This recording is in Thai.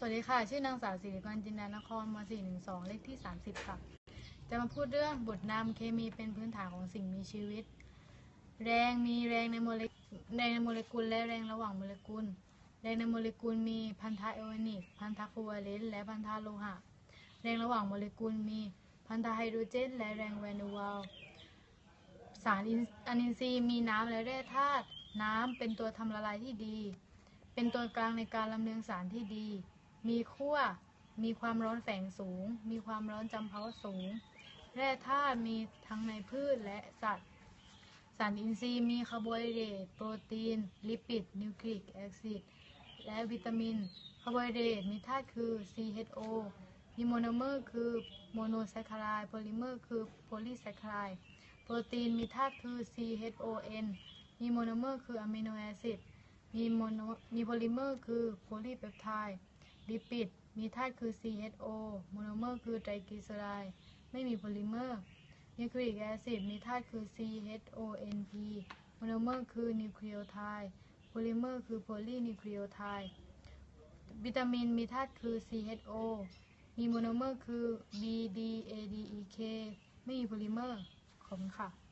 สวัสดีค่ะ ชื่อนางสาวสิริกรจินดานครม .412 เลขที่ 30 ค่ะ จะมาพูดเรื่องบทนำเคมีเป็นพื้นฐานของสิ่งมีชีวิต แรงมีแรงในโมเลแรงในโมเลกุลและแรงระหว่างโมเลกุล แรงในโมเลกุลมีพันธะไอออนิก พันธะโควัลเลนต์และพันธะโลหะ แรงระหว่างโมเลกุลมีพันธะไฮโดรเจน และแรงแวนเดอวัลสารอินอะนินทรีย์มีน้ำและแร่ธาตุ น้ำเป็นตัวทำละลายที่ดี เป็นตัวกลางในการลำเลียงสารที่ดี มีขั้ว มีความร้อนแฝงสูง มีความร้อนจำเพาะสูง แร่ธาตุมีทั้งในพืชและสัตว์ สารอินทรีย์มีคาร์โบไฮเดรต โปรตีน ลิปิด นิวคลีอิกแอซิด และวิตามิน คาร์โบไฮเดรตมีธาตุคือ CHO มีโมโนเมอร์คือโมโนแซคคายโพลิเมอร์คือโพลีแซคคารายโปรตีนมีธาตุคือ CHON มีโมโนเมอร์คืออะมิโนแอซิด มีโมโนมีโพลิเมอร์คือโพลีเปปไทด์ ลิปิด มีธาตุคือ CHO โมโนเมอร์คือไตรกลีเซอไรด์ไม่มีโพลิเมอร์ นิวคลีอิกแอซิด มีธาตุคือ CHONP โมโนเมอร์คือนิวคลีโอไทด์โพลิเมอร์คือโพลีนิวคลีโอไทด์วิตามินมีธาตุคือ CHO มีโมโนเมอร์คือ BDADEK ไม่มีโพลิเมอร์ ขอบคุณค่ะ